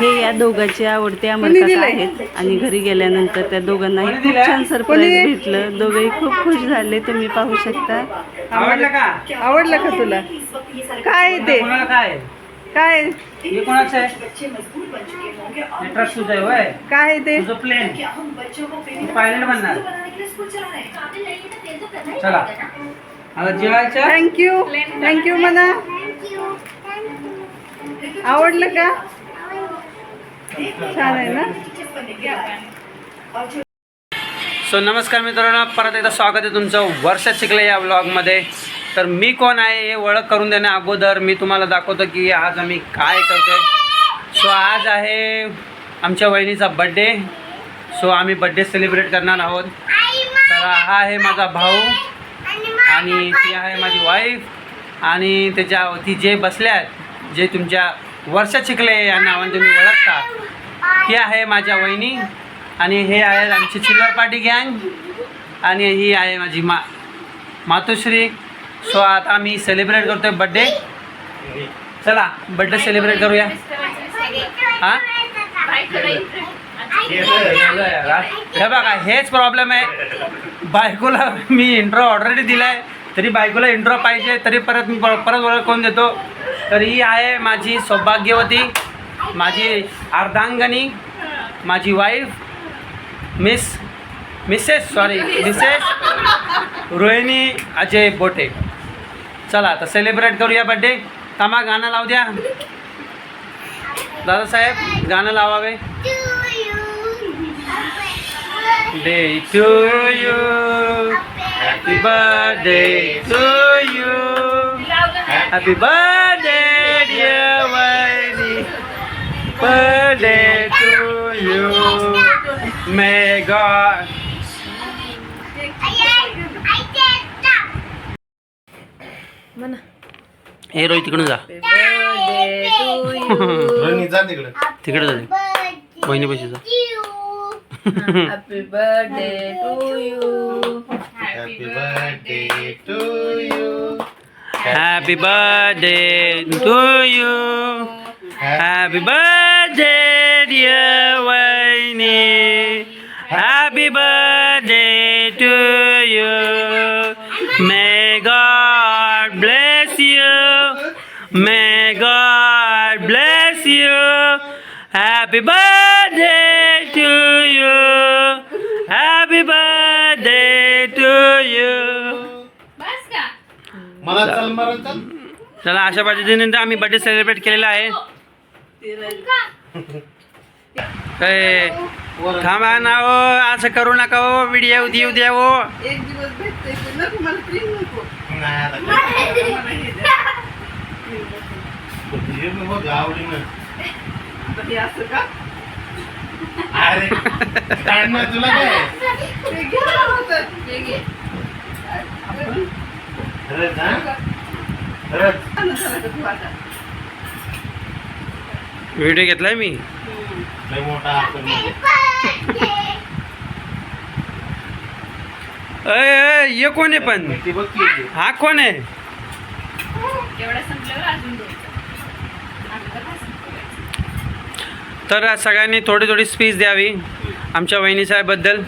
हे या दोघांचे आवडते अमर काका आहेत. आणि घरी गेल्यानंतर त्या दोघांनाही खूप छान सरप्राईज भेटलं. दोघंही खूप खुश झाले. तुम्ही पाहू शकता. आवडलं का? आवडलं का तुला? काय ते? काय? काय? ते? तुझं प्लेन पायलट बनणार. चला. थँक्यू थँक्यू म्हणा आवडलं का? छान आहे ना? सो नमस्कार मित्रांनो परत एकदा स्वागत आहे तुमचं वर्षात शिकले या ब्लॉगमध्ये तर मी कोण आहे हे ओळख करून देण्या अगोदर मी तुम्हाला दाखवतो की आज आम्ही काय करतोय. सो आज आहे आमच्या वहिनीचा बड्डे सो आम्ही बड्डे सेलिब्रेट करणार आहोत. तर हा आहे माझा भाऊ आणि ती आहे माझी वाईफ आणि त्याच्या ती जे बसल्या आहेत जे तुमच्या वर्ष चिखले या नावाने तुम्ही ओळखता. ही आहे माझ्या वहिनी आणि हे आहे आमची चिल्लर पार्टी गँग आणि ही आहे माझी मा मातोश्री. सो आता आम्ही सेलिब्रेट करतोय बड्डे चला बड्डे सेलिब्रेट करूया. हां? हे बघा हेच प्रॉब्लेम आहे. बायकोला मी इंट्रो ऑलरेडी दिला आहे तरी बायकोला इंट्रो पाहिजे तरी परत मी परत ओळख करून देतो. तर ही आहे माझी सौभाग्यवती माझी अर्धांगनी माझी wife miss Mrs sorry Mrs Rohini Ajay Bote. चला आता सेलिब्रेट करूया बड्डे थांबा गाणं लावू द्या. दादासाहेब गाणं लावावे. Day to you happy birthday to you happy birthday Waini birthday to you may God हे रोहित तिकडून जा. तिकडे. तिकडे जा. बहिणी पैसे जा. Happy birthday to you happy birthday to you Happy birthday to you. Happy birthday, dear Wayne. Happy birthday to you. May God bless you. May God bless you. Happy birthday to you. Happy birthday to you. चल. अशा पद्धतीने आम्ही birthday celebrate केलेला आहे. थांबा ना हो असं करू नका हो व्हिडिओ देऊ द्या हो. अरे तुला खरंच हा? खरंच? व्हिडिओ घेतलाय मी. लय मोठा आपण अय अय, ये कोण आहे पण? ती बघ की इथे. हा कोण आहे? तर सगळ्यांनी थोडी थोडी स्पीच द्यावी आमच्या वहिनी साहेबबद्दल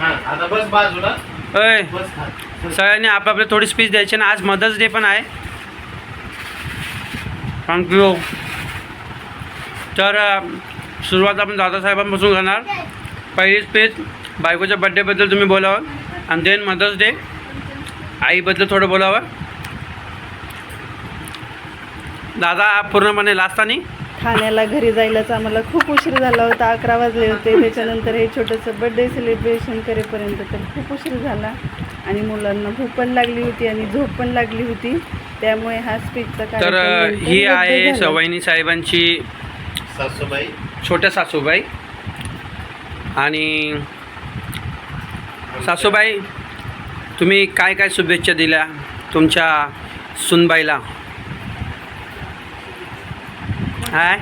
हा, आता बस बाजूला. अय सगळ्यांनी आपापली थोडी स्पीच द्यायची ना आज मदर्स डे पण आहे. थँक्यू तर सुरुवात आपण दादासाहेबांपासून करणार. पहिली स्पीच बायकोच्या बड्डेबद्दल तुम्ही बोलावं. आणि देन मदर्स डे आईबद्दल थोडं बोलावं. दादा पूर्णपणे लास्तानी. ठाण्याला घरी जायलाच आम्हाला खूप उशीर झाला होता अकरा वाजले होते. त्याच्यानंतर हे छोटंसं बड्डे सेलिब्रेशन करेपर्यंत तर खूप उशीर झाला. आणि मुलांना भूक पण लागली होती आणि झोप पण लागली होती. त्यामुळे हा स्पीचचा तर कार्यक्रम अ, नंतर ही रद्द आहे झाला. वहिनी साहेबांची सासूबाई. छोट्या सासूबाई. आणि सासूबाई तुम्ही काय काय शुभेच्छा दिल्या तुमच्या सुनबाईला? हाय.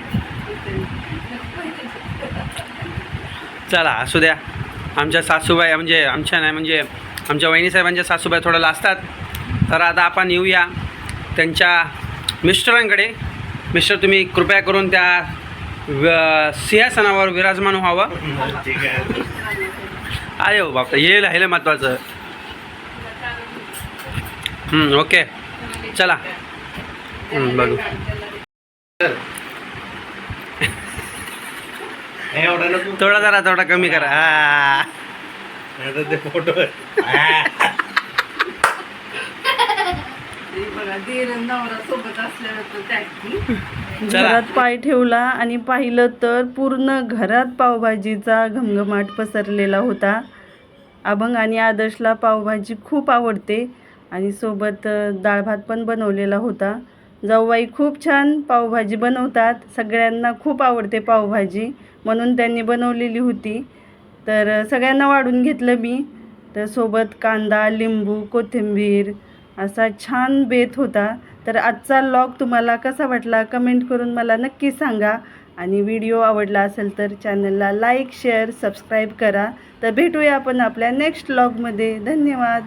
चला असू द्या. आमच्या सासूबाई म्हणजे आमच्या नाही म्हणजे आमच्या वहिनीसाहेबांच्या सासूबाई थोडं लाजतात. तर आता आपण येऊया त्यांच्या मिस्टरांकडे. मिस्टर तुम्ही कृपया करून त्या सिंहासनावर विराजमान व्हावं. आहे अरे हो बाप हे राहिलं महत्त्वाचं ओके. चला. बघू हे एवढं नको थोडा जरा थोडा कमी करा. हा. ते फोटो. घरात पाय ठेवला आणि पाहिलं तर पूर्ण घरात पावभाजीचा घमघमाट पसरलेला होता. अभंग आणि आदर्शला पावभाजी खूप आवडते आणि सोबत डाळ भात पण बनवलेला होता. जाऊबाई खूप छान पावभाजी बनवतात. सगळ्यांना खूप आवडते पावभाजी. म्हणून त्यांनी बनवलेली होती. तर सगळ्यांना वाढून घेतलं मी. तर सोबत कांदा लिंबू कोथिंबीर असा छान बेत होता. तर आजचा लॉग तुम्हाला कसा वाटला कमेंट करून मला नक्की सांगा. आणि व्हिडिओ आवडला असेल तर चॅनलला लाईक शेअर सबस्क्राईब करा. तर भेटूया आपण आपल्या नेक्स्ट लॉगमध्ये. धन्यवाद.